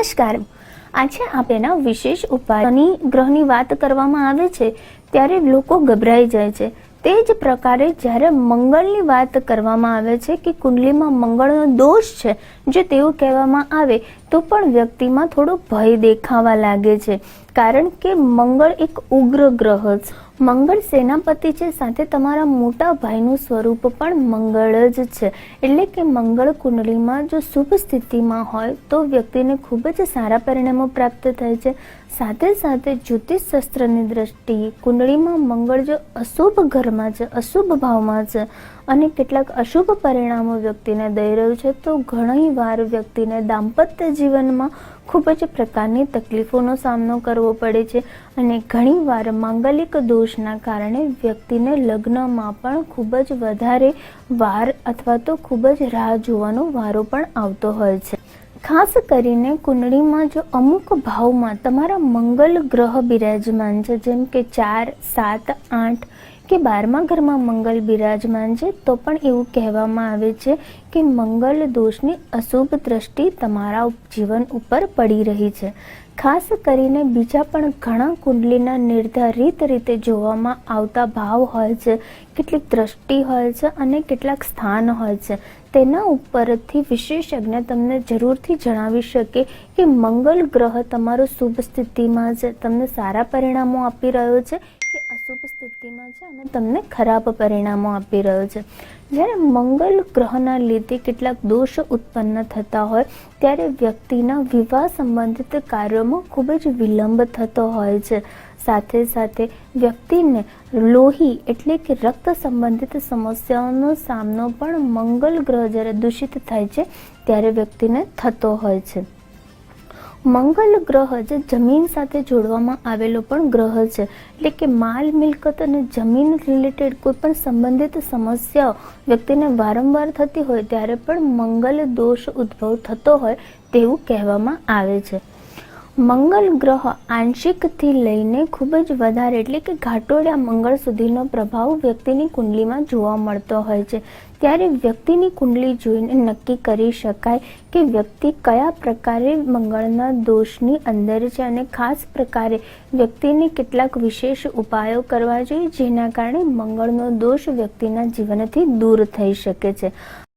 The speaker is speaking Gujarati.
નમસ્કાર. આજે આપેના વિશેષ ઉપાયની ગ્રહની વાત કરવામાં આવે છે, ત્યારે લોકો ગભરાઈ જાય છે. તે જ પ્રકારે જ્યારે મંગળની વાત કરવામાં આવે છે કે કુંડલીમાં મંગળનો દોષ છે, જો તેવું કહેવામાં આવે, તો પણ વ્યક્તિમાં થોડો ભય દેખાવા લાગે છે. કારણ કે મંગળ એક ઉગ્ર ગ્રહ છે. મંગળ સેનાપતિ છે, સાથે તમારા મોટા ભાઈનું સ્વરૂપ પણ મંગળ જ છે. એટલે કે મંગળ કુંડળીમાં જો શુભ સ્થિતિમાં હોય, તો વ્યક્તિને ખૂબ જ સારા પરિણામો પ્રાપ્ત થાય છે. સાથે સાથે જ્યોતિષ શાસ્ત્રની દ્રષ્ટિએ કુંડળીમાં મંગળ જો અશુભ ઘરમાં છે, અશુભ ભાવમાં છે અને કેટલાક અશુભ પરિણામો વ્યક્તિને દઈ રહ્યું છે, તો ઘણી વાર વ્યક્તિને દાંપત્ય જીવનમાં ખૂબ જ પ્રકારની તકલીફોનો સામનો કરવો પડે છે અને ઘણીવાર માંગલિક દોષના કારણે વ્યક્તિને લગ્નમાં પણ ખૂબ જ વધારે વાર અથવા તો ખૂબ જ રાહ જોવાનો વારો પણ આવતો હોય છે. ખાસ કરીને કુંડળીમાં જો અમુક ભાવમાં તમારા મંગલ ગ્રહ બિરાજમાન છે, જેમ કે ચાર, સાત, આઠ કે બારમા ઘરમાં મંગલ બિરાજમાન છે, તો પણ એવું કહેવામાં આવે છે કે મંગલ દોષની અશુભ દ્રષ્ટિ તમારા જીવન ઉપર પડી રહી છે. ખાસ કરીને બીજા પણ ઘણા કુંડલીના નિર્ધારિત રીતે જોવામાં આવતા ભાવ હોય છે, કેટલીક દ્રષ્ટિ હોય છે અને કેટલાક સ્થાન હોય છે. તેના ઉપરથી વિશેષજ્ઞ તમને જરૂરથી જણાવી શકે કે મંગલ ગ્રહ તમારો શુભ સ્થિતિમાં છે. તમને સારા પરિણામો આપી રહ્યો છે કે અશુભ સ્થિતિમાં છે અને તમને ખરાબ પરિણામો આપી રહ્યો છે. જ્યારે મંગલ ગ્રહના લીધે કેટલાક દોષ ઉત્પન્ન થતા હોય, ત્યારે વ્યક્તિના વિવાહ સંબંધિત કાર્યોમાં ખૂબ જ વિલંબ થતો હોય છે. સાથે સાથે વ્યક્તિને લોહી એટલે કે રક્ત સંબંધિત સમસ્યાઓનો સામનો પણ મંગલ ગ્રહ જ્યારે દૂષિત થાય છે, ત્યારે વ્યક્તિને થતો હોય છે. મંગલ ગ્રહ જે જમીન સાથે જોડવામાં આવેલો પણ ગ્રહ છે. એટલે કે માલ, મિલકત અને જમીન રિલેટેડ કોઈ પણ સંબંધિત સમસ્યાઓ વ્યક્તિને વારંવાર થતી હોય, ત્યારે પણ મંગલ દોષ ઉદ્ભવ થતો હોય તેવું કહેવામાં આવે છે. મંગલ ગ્રહ આંશિકથી લઈને ખૂબ જ વધારે, એટલે કે ઘાટોળ્યા મંગળ સુધીનો પ્રભાવ વ્યક્તિની કુંડલીમાં જોવા મળતો હોય છે. ત્યારે વ્યક્તિની કુંડલી જોઈને નક્કી કરી શકાય કે વ્યક્તિ કયા પ્રકારે મંગળના દોષની અંદર છે અને ખાસ પ્રકારે વ્યક્તિને કેટલાક વિશેષ ઉપાયો કરવા જોઈએ જેના કારણે મંગળનો દોષ વ્યક્તિના જીવનથી દૂર થઈ શકે છે.